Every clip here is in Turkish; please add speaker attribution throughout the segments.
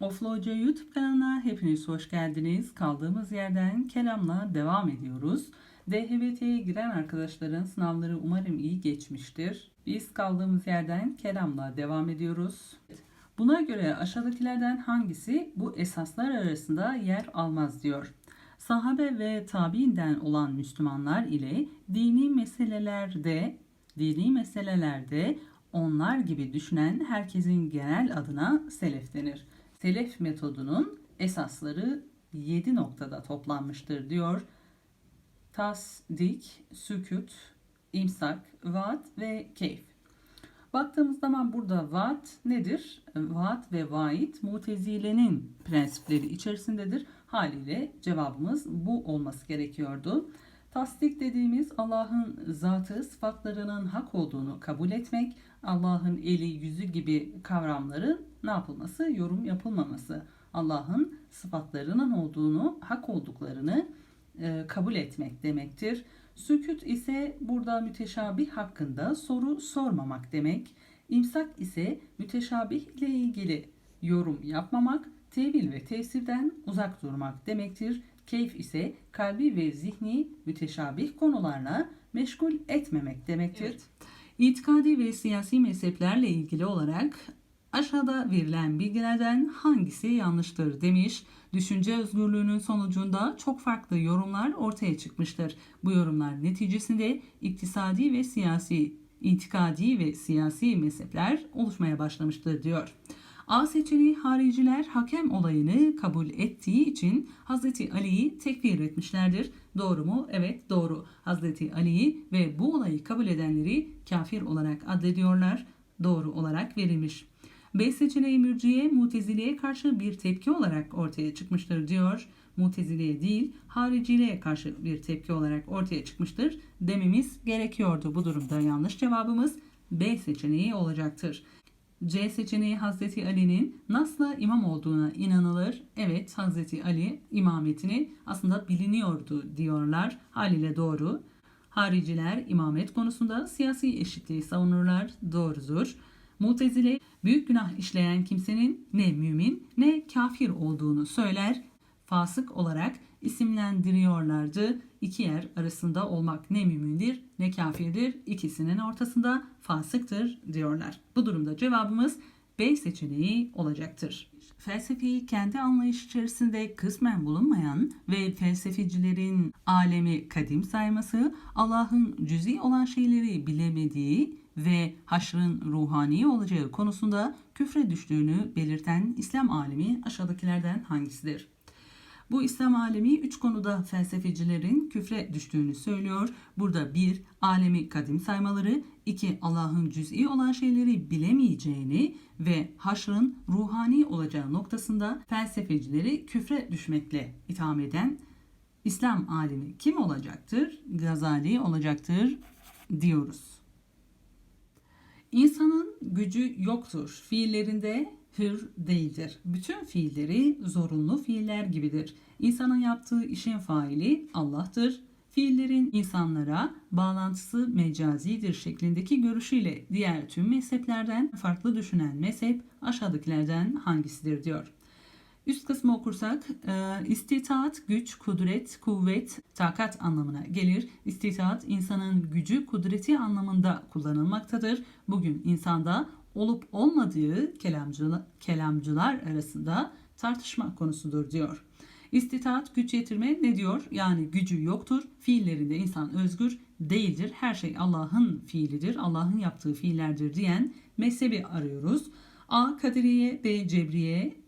Speaker 1: Oflu Hoca YouTube kanalına hepiniz hoş geldiniz. Kaldığımız yerden kelamla devam ediyoruz. DHBT'ye giren arkadaşların sınavları umarım iyi geçmiştir. Biz kaldığımız yerden kelamla devam ediyoruz. Buna göre aşağıdakilerden hangisi bu esaslar arasında yer almaz diyor. Sahabe ve tabiinden olan Müslümanlar ile dini meselelerde dini meselelerde onlar gibi düşünen herkesin genel adına selef denir. Selef metodunun esasları 7 noktada toplanmıştır diyor. Tasdik, sükut, imsak, vaat ve keyif. Baktığımız zaman burada vaat nedir? Vaat ve vaid mutezilenin prensipleri içerisindedir. Haliyle cevabımız bu olması gerekiyordu. Tasdik dediğimiz Allah'ın zatı, sıfatlarının hak olduğunu kabul etmek, Allah'ın eli, yüzü gibi kavramların ne yapılması? Yorum yapılmaması. Allah'ın sıfatlarının olduğunu, hak olduklarını e, kabul etmek demektir. Sükut ise burada müteşabih hakkında soru sormamak demek. İmsak ise müteşabih ile ilgili yorum yapmamak, tevil ve tefsirden uzak durmak demektir. Keyf ise kalbi ve zihni müteşabih konularla meşgul etmemek demektir.
Speaker 2: Evet.
Speaker 1: İtikadi ve siyasi mezheplerle ilgili olarak aşağıda verilen bilgilerden hangisi yanlıştır demiş. Düşünce özgürlüğünün sonucunda çok farklı yorumlar ortaya çıkmıştır. Bu yorumlar neticesinde iktisadi ve siyasi, itikadi ve siyasi mezhepler oluşmaya başlamıştır diyor. A seçeneği hariciler hakem olayını kabul ettiği için Hazreti Ali'yi tekfir etmişlerdir. Doğru mu? Evet doğru. Hazreti Ali'yi ve bu olayı kabul edenleri kafir olarak addediyorlar. Doğru olarak verilmiş. B seçeneği mürciye mutezileye karşı bir tepki olarak ortaya çıkmıştır diyor. Mutezileye değil hariciliğe karşı bir tepki olarak ortaya çıkmıştır dememiz gerekiyordu. Bu durumda yanlış cevabımız B seçeneği olacaktır. C seçeneği Hazreti Ali'nin Nas'la imam olduğuna inanılır. Evet Hazreti Ali imametini aslında biliniyordu diyorlar. Haliyle doğru. Hariciler imamet konusunda siyasi eşitliği savunurlar. Doğrudur. Mutezile büyük günah işleyen kimsenin ne mümin ne kafir olduğunu söyler. Fasık olarak isimlendiriyorlardı. İki yer arasında olmak ne mümindir ne kafirdir. İkisinin ortasında fasıktır diyorlar. Bu durumda cevabımız B seçeneği olacaktır. Felsefeyi kendi anlayış içerisinde kısmen bulunmayan ve felsefecilerin alemi kadim sayması, Allah'ın cüzi olan şeyleri bilemediği ve haşrın ruhani olacağı konusunda küfre düştüğünü belirten İslam alimi aşağıdakilerden hangisidir? Bu İslam alemi üç konuda felsefecilerin küfre düştüğünü söylüyor. Burada bir, alemi kadim saymaları, iki, Allah'ın cüz'i olan şeyleri bilemeyeceğini ve haşrın ruhani olacağı noktasında felsefecileri küfre düşmekle itham eden İslam alimi kim olacaktır? Gazali olacaktır diyoruz. İnsanın gücü yoktur. Fiillerinde hür değildir. Bütün fiilleri zorunlu fiiller gibidir. İnsanın yaptığı işin faili Allah'tır. Fiillerin insanlara bağlantısı mecazidir şeklindeki görüşüyle diğer tüm mezheplerden farklı düşünen mezhep aşağıdakilerden hangisidir diyor. Üst kısmı okursak e, istitaat, güç, kudret, kuvvet, takat anlamına gelir. İstitaat insanın gücü, kudreti anlamında kullanılmaktadır. Bugün insanda olup olmadığı kelamcılar, kelamcılar arasında tartışma konusudur diyor. İstitaat güç yetirme ne diyor? Yani gücü yoktur. Fiillerinde insan özgür değildir. Her şey Allah'ın fiilidir. Allah'ın yaptığı fiillerdir diyen mezhebi arıyoruz. A. Kadiriye, B. Cebriye,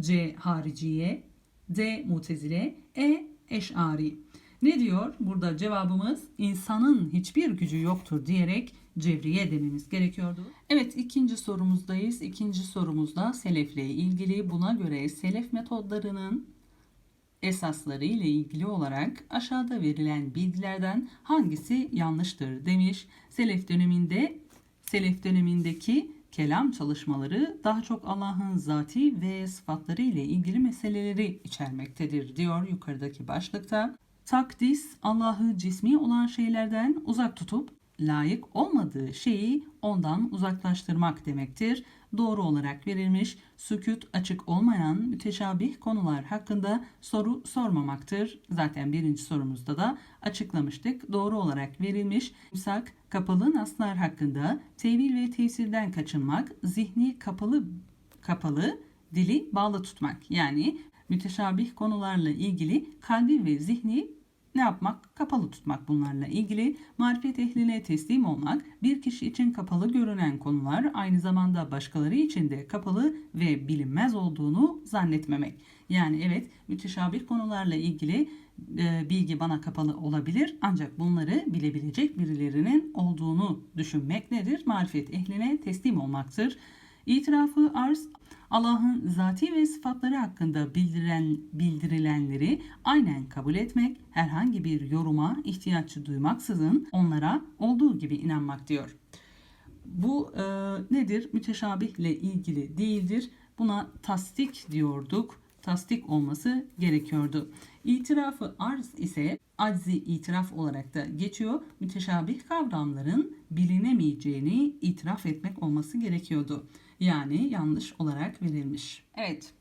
Speaker 1: C. Hariciye, D. Mutezile, E. Eş'ari. Ne diyor? Burada cevabımız insanın hiçbir gücü yoktur diyerek Cevriye dememiz gerekiyordu. Evet ikinci sorumuzdayız. İkinci sorumuzda selefle ilgili buna göre selef metodlarının esasları ile ilgili olarak aşağıda verilen bilgilerden hangisi yanlıştır demiş. Selef döneminde Selef dönemindeki kelam çalışmaları daha çok Allah'ın zati ve sıfatları ile ilgili meseleleri içermektedir diyor yukarıdaki başlıkta. Takdis Allah'ı cismi olan şeylerden uzak tutup layık olmadığı şeyi ondan uzaklaştırmak demektir. Doğru olarak verilmiş. Sükut açık olmayan müteşabih konular hakkında soru sormamaktır. Zaten birinci sorumuzda da açıklamıştık. Doğru olarak verilmiş. İmsak kapalı naslar hakkında tevil ve tesirden kaçınmak, zihni kapalı kapalı, dili bağlı tutmak. Yani müteşabih konularla ilgili kalbi ve zihni ne yapmak? Kapalı tutmak bunlarla ilgili. Marifet ehline teslim olmak, bir kişi için kapalı görünen konular aynı zamanda başkaları için de kapalı ve bilinmez olduğunu zannetmemek. Yani evet müteşabih konularla ilgili e, bilgi bana kapalı olabilir ancak bunları bilebilecek birilerinin olduğunu düşünmek nedir? Marifet ehline teslim olmaktır. İtirafı arz Allah'ın zati ve sıfatları hakkında bildiren, bildirilenleri aynen kabul etmek, herhangi bir yoruma ihtiyaç duymaksızın onlara olduğu gibi inanmak diyor. Bu e, nedir? Müteşabihle ilgili değildir. Buna tasdik diyorduk. Tasdik olması gerekiyordu. İtirafı arz ise aczi itiraf olarak da geçiyor. Müteşabih kavramların bilinemeyeceğini itiraf etmek olması gerekiyordu. Yani yanlış olarak verilmiş. Evet.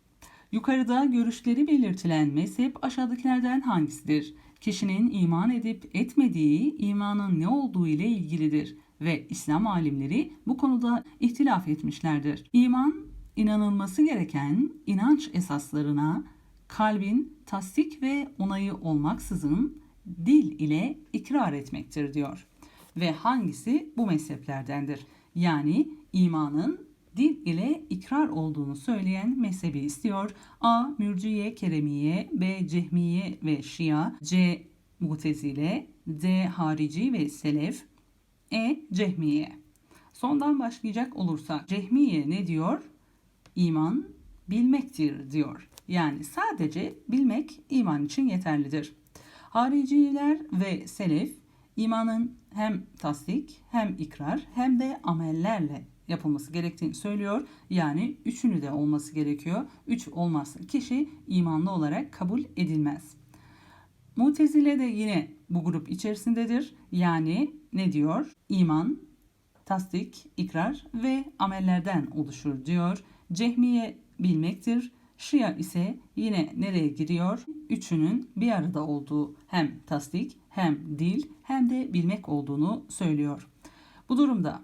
Speaker 1: Yukarıda görüşleri belirtilen mezhep aşağıdakilerden hangisidir? Kişinin iman edip etmediği imanın ne olduğu ile ilgilidir ve İslam alimleri bu konuda ihtilaf etmişlerdir. İman inanılması gereken inanç esaslarına kalbin tasdik ve onayı olmaksızın dil ile ikrar etmektir diyor. Ve hangisi bu mezheplerdendir? Yani imanın dil ile ikrar olduğunu söyleyen mezhebi istiyor. A. Mürciye, Keremiye, B. Cehmiye ve Şia, C. Mutezile, D. Harici ve Selef, E. Cehmiye. Sondan başlayacak olursak Cehmiye ne diyor? İman bilmektir diyor. Yani sadece bilmek iman için yeterlidir. Hariciler ve selef imanın hem tasdik hem ikrar hem de amellerle yapılması gerektiğini söylüyor. Yani üçünü de olması gerekiyor. Üç olmazsa kişi imanlı olarak kabul edilmez. Mutezile de yine bu grup içerisindedir. Yani ne diyor? İman, tasdik, ikrar ve amellerden oluşur diyor. Cehmiye bilmektir. Şia ise yine nereye giriyor? Üçünün bir arada olduğu hem tasdik hem dil hem de bilmek olduğunu söylüyor. Bu durumda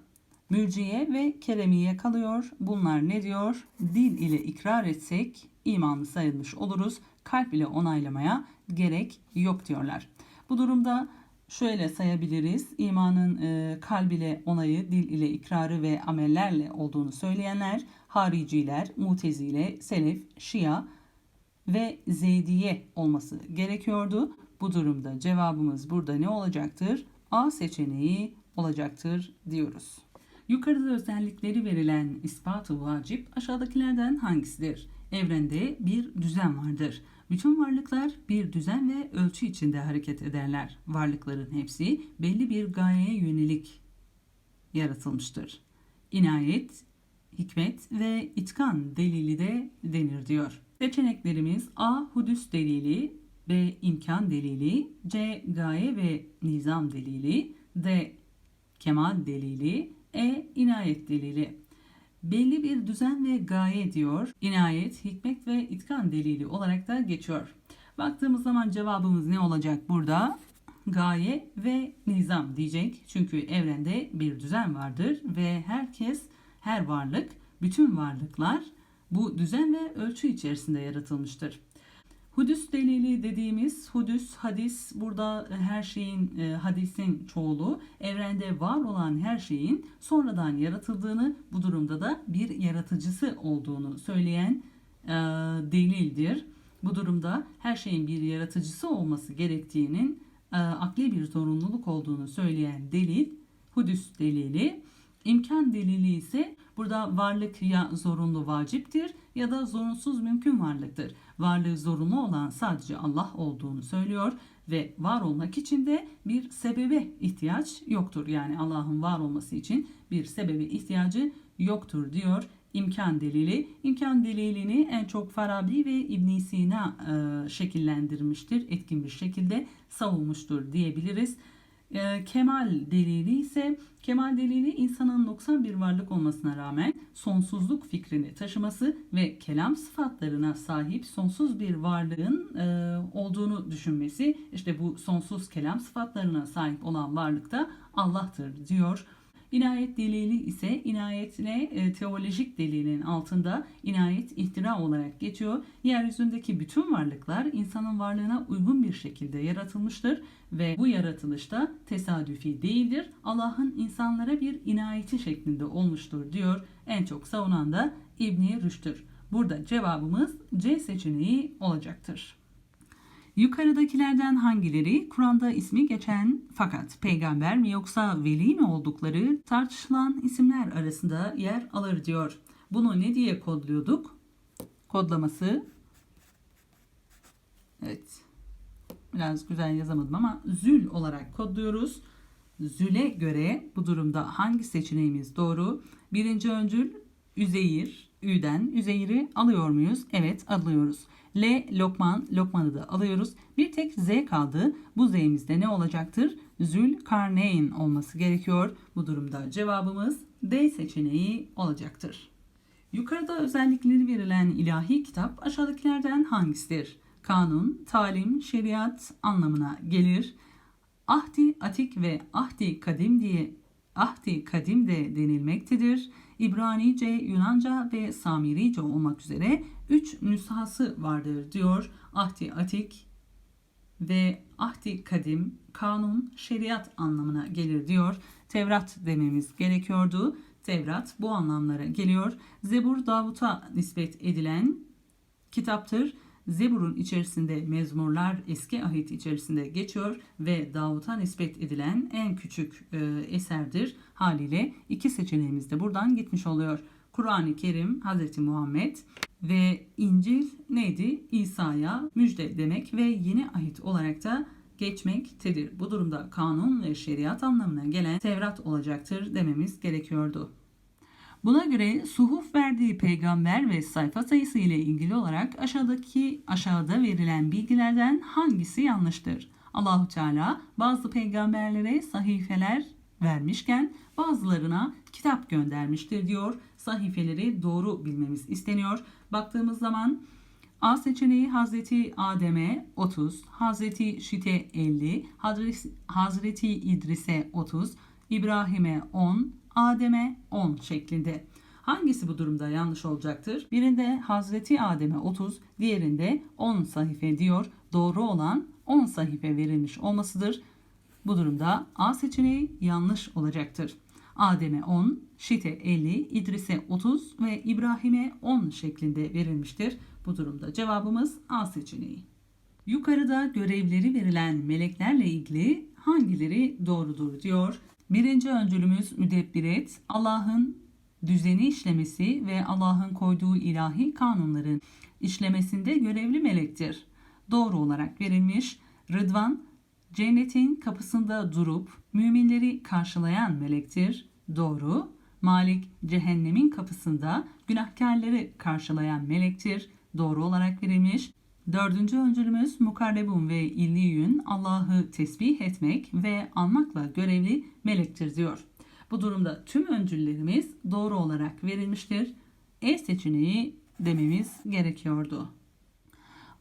Speaker 1: mürciye ve keremiye kalıyor. Bunlar ne diyor? Dil ile ikrar etsek imanlı sayılmış oluruz. Kalp ile onaylamaya gerek yok diyorlar. Bu durumda şöyle sayabiliriz. İmanın e, kalb ile onayı, dil ile ikrarı ve amellerle olduğunu söyleyenler hariciler, mutezile, selef, şia ve zeydiye olması gerekiyordu. Bu durumda cevabımız burada ne olacaktır? A seçeneği olacaktır diyoruz. Yukarıda özellikleri verilen ispatı vacip aşağıdakilerden hangisidir? Evrende bir düzen vardır. Bütün varlıklar bir düzen ve ölçü içinde hareket ederler. Varlıkların hepsi belli bir gayeye yönelik yaratılmıştır. İnayet, hikmet ve itkan delili de denir diyor. Seçeneklerimiz A. Hudüs delili B. imkan delili C. Gaye ve nizam delili D. Kemal delili E. inayet delili belli bir düzen ve gaye diyor. İnayet, hikmet ve itkan delili olarak da geçiyor. Baktığımız zaman cevabımız ne olacak burada? Gaye ve nizam diyecek. Çünkü evrende bir düzen vardır ve herkes, her varlık, bütün varlıklar bu düzen ve ölçü içerisinde yaratılmıştır. Hudüs delili dediğimiz hudüs hadis burada her şeyin e, hadisin çoğulu evrende var olan her şeyin sonradan yaratıldığını bu durumda da bir yaratıcısı olduğunu söyleyen e, delildir. Bu durumda her şeyin bir yaratıcısı olması gerektiğinin e, akli bir zorunluluk olduğunu söyleyen delil hudüs delili. İmkan delili ise burada varlık ya zorunlu vaciptir ya da zorunsuz mümkün varlıktır varlığı zorunlu olan sadece Allah olduğunu söylüyor ve var olmak için de bir sebebe ihtiyaç yoktur. Yani Allah'ın var olması için bir sebebe ihtiyacı yoktur diyor imkan delili. İmkan delilini en çok Farabi ve İbn Sina e, şekillendirmiştir. Etkin bir şekilde savunmuştur diyebiliriz. E, kemal delili ise kemal delili insanın noksan bir varlık olmasına rağmen sonsuzluk fikrini taşıması ve kelam sıfatlarına sahip sonsuz bir varlığın e, olduğunu düşünmesi. İşte bu sonsuz kelam sıfatlarına sahip olan varlık da Allah'tır diyor. İnayet delili ise inayetine e, teolojik delilin altında inayet ihtira olarak geçiyor. Yeryüzündeki bütün varlıklar insanın varlığına uygun bir şekilde yaratılmıştır ve bu yaratılışta tesadüfi değildir. Allah'ın insanlara bir inayeti şeklinde olmuştur diyor. En çok savunan da İbni Rüşd'tür. Burada cevabımız C seçeneği olacaktır. Yukarıdakilerden hangileri Kur'an'da ismi geçen fakat peygamber mi yoksa veli mi oldukları tartışılan isimler arasında yer alır diyor. Bunu ne diye kodluyorduk? Kodlaması Evet. Biraz güzel yazamadım ama zül olarak kodluyoruz. Zül'e göre bu durumda hangi seçeneğimiz doğru? Birinci öncül Üzeyir, Ü'den Üzeyir'i alıyor muyuz? Evet alıyoruz. L Lokman, Lokman'ı da alıyoruz. Bir tek Z kaldı. Bu Z'imizde ne olacaktır? Zül Karneyn olması gerekiyor. Bu durumda cevabımız D seçeneği olacaktır. Yukarıda özellikleri verilen ilahi kitap aşağıdakilerden hangisidir? Kanun, talim, şeriat anlamına gelir. Ahdi atik ve ahdi kadim diye ahdi kadim de denilmektedir. İbranice, Yunanca ve Samirice olmak üzere üç nüshası vardır diyor. Ahdi atik ve ahdi kadim, kanun, şeriat anlamına gelir diyor. Tevrat dememiz gerekiyordu. Tevrat bu anlamlara geliyor. Zebur Davut'a nispet edilen kitaptır. Zebur'un içerisinde mezmurlar eski ahit içerisinde geçiyor ve Davut'a nispet edilen en küçük e, eserdir. Haliyle iki seçeneğimiz de buradan gitmiş oluyor. Kur'an-ı Kerim, Hz. Muhammed ve İncil neydi? İsa'ya müjde demek ve yeni ahit olarak da geçmektedir. Bu durumda kanun ve şeriat anlamına gelen Tevrat olacaktır dememiz gerekiyordu. Buna göre suhuf verdiği peygamber ve sayfa sayısı ile ilgili olarak aşağıdaki aşağıda verilen bilgilerden hangisi yanlıştır? Allahu Teala bazı peygamberlere sahifeler vermişken bazılarına kitap göndermiştir diyor. Sahifeleri doğru bilmemiz isteniyor. Baktığımız zaman A seçeneği Hazreti Adem'e 30, Hazreti Şit'e 50, Hazreti İdris'e 30, İbrahim'e 10, Adem'e 10 şeklinde. Hangisi bu durumda yanlış olacaktır? Birinde Hazreti Adem'e 30, diğerinde 10 sahife diyor. Doğru olan 10 sahife verilmiş olmasıdır. Bu durumda A seçeneği yanlış olacaktır. Adem'e 10, Şit'e 50, İdris'e 30 ve İbrahim'e 10 şeklinde verilmiştir. Bu durumda cevabımız A seçeneği. Yukarıda görevleri verilen meleklerle ilgili hangileri doğrudur diyor. Birinci öncülümüz müdebbiret, Allah'ın düzeni işlemesi ve Allah'ın koyduğu ilahi kanunların işlemesinde görevli melektir. Doğru olarak verilmiş. Rıdvan, cennetin kapısında durup müminleri karşılayan melektir. Doğru. Malik, cehennemin kapısında günahkarları karşılayan melektir. Doğru olarak verilmiş. Dördüncü öncülümüz mukarrebun ve illiyün Allah'ı tesbih etmek ve anmakla görevli melektir diyor. Bu durumda tüm öncüllerimiz doğru olarak verilmiştir. E seçeneği dememiz gerekiyordu.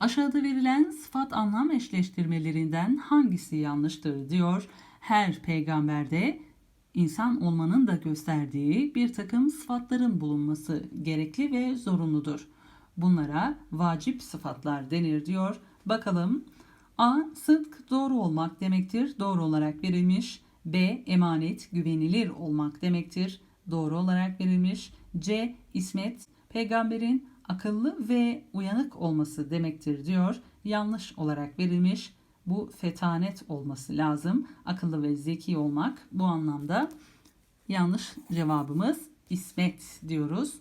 Speaker 1: Aşağıda verilen sıfat anlam eşleştirmelerinden hangisi yanlıştır diyor. Her peygamberde insan olmanın da gösterdiği bir takım sıfatların bulunması gerekli ve zorunludur. Bunlara vacip sıfatlar denir diyor. Bakalım. A. Sıdk doğru olmak demektir. Doğru olarak verilmiş. B. Emanet güvenilir olmak demektir. Doğru olarak verilmiş. C. İsmet peygamberin akıllı ve uyanık olması demektir diyor. Yanlış olarak verilmiş. Bu fetanet olması lazım. Akıllı ve zeki olmak bu anlamda yanlış cevabımız İsmet diyoruz.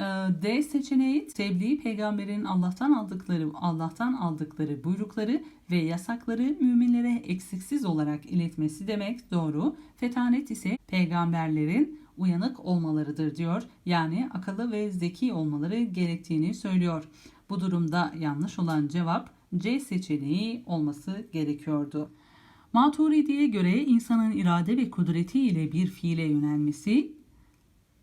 Speaker 1: Ee, D seçeneği tebliğ peygamberin Allah'tan aldıkları Allah'tan aldıkları buyrukları ve yasakları müminlere eksiksiz olarak iletmesi demek doğru. Fetanet ise peygamberlerin uyanık olmalarıdır diyor. Yani akıllı ve zeki olmaları gerektiğini söylüyor. Bu durumda yanlış olan cevap C seçeneği olması gerekiyordu. Maturidi'ye göre insanın irade ve kudreti ile bir fiile yönelmesi,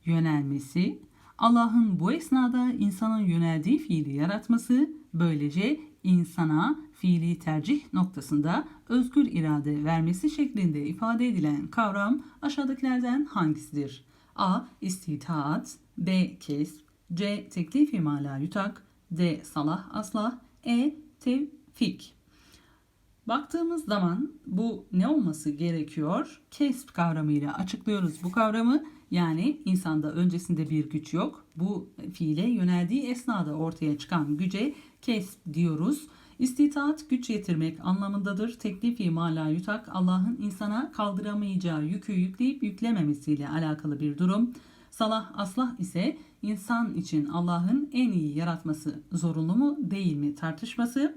Speaker 1: yönelmesi, Allah'ın bu esnada insanın yöneldiği fiili yaratması, böylece insana fiili tercih noktasında özgür irade vermesi şeklinde ifade edilen kavram aşağıdakilerden hangisidir? A. İstitaat B. Kesb C. Teklifi mala yutak D. Salah aslah E. Tevfik Baktığımız zaman bu ne olması gerekiyor? Kesb kavramıyla açıklıyoruz bu kavramı. Yani insanda öncesinde bir güç yok. Bu fiile yöneldiği esnada ortaya çıkan güce kesb diyoruz. İstitaat güç yetirmek anlamındadır. Teklifi mala yutak Allah'ın insana kaldıramayacağı yükü yükleyip yüklememesiyle alakalı bir durum. Salah aslah ise insan için Allah'ın en iyi yaratması zorunlu mu değil mi tartışması.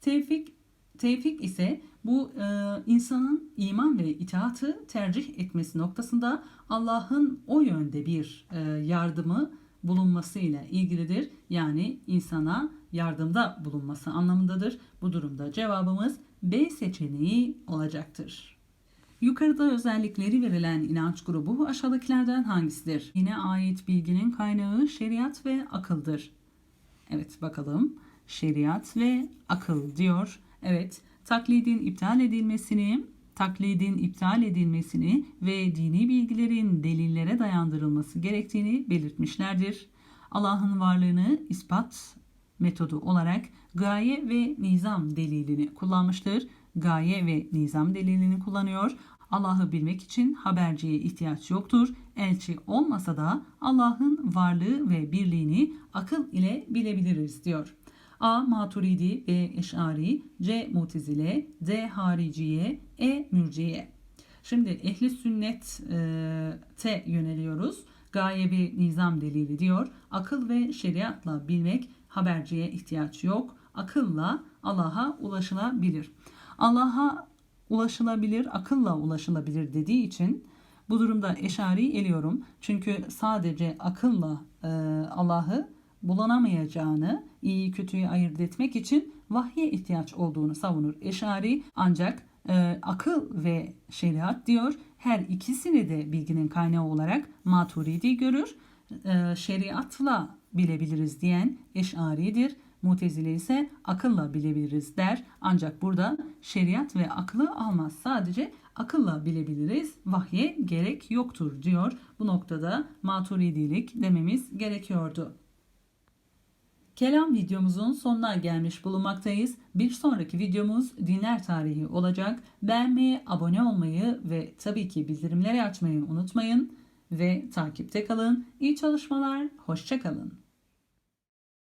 Speaker 1: Tevfik Tevfik ise bu e, insanın iman ve itaatı tercih etmesi noktasında Allah'ın o yönde bir e, yardımı bulunmasıyla ilgilidir. Yani insana yardımda bulunması anlamındadır. Bu durumda cevabımız B seçeneği olacaktır. Yukarıda özellikleri verilen inanç grubu aşağıdakilerden hangisidir? Yine ait bilginin kaynağı şeriat ve akıldır. Evet bakalım. Şeriat ve akıl diyor. Evet, taklidin iptal edilmesini, taklidin iptal edilmesini ve dini bilgilerin delillere dayandırılması gerektiğini belirtmişlerdir. Allah'ın varlığını ispat metodu olarak gaye ve nizam delilini kullanmıştır. Gaye ve nizam delilini kullanıyor. Allah'ı bilmek için haberciye ihtiyaç yoktur. Elçi olmasa da Allah'ın varlığı ve birliğini akıl ile bilebiliriz diyor. A. Maturidi B. Eş'ari C. Mutezile D. Hariciye E. Mürciye Şimdi ehli sünnete yöneliyoruz. Gaye bir nizam delili diyor. Akıl ve şeriatla bilmek haberciye ihtiyaç yok. Akılla Allah'a ulaşılabilir. Allah'a ulaşılabilir, akılla ulaşılabilir dediği için bu durumda eşari eliyorum. Çünkü sadece akılla e, Allah'ı bulanamayacağını, iyi kötüyü ayırt etmek için vahye ihtiyaç olduğunu savunur Eşari. Ancak e, akıl ve şeriat diyor her ikisini de bilginin kaynağı olarak Maturidi görür. E, şeriatla bilebiliriz diyen Eşari'dir. Mutezile ise akılla bilebiliriz der. Ancak burada şeriat ve aklı almaz. Sadece akılla bilebiliriz. Vahye gerek yoktur diyor. Bu noktada maturidilik dememiz gerekiyordu. Kelam videomuzun sonuna gelmiş bulunmaktayız. Bir sonraki videomuz dinler tarihi olacak. Beğenmeyi, abone olmayı ve tabii ki bildirimleri açmayı unutmayın. Ve takipte kalın. İyi çalışmalar, hoşçakalın.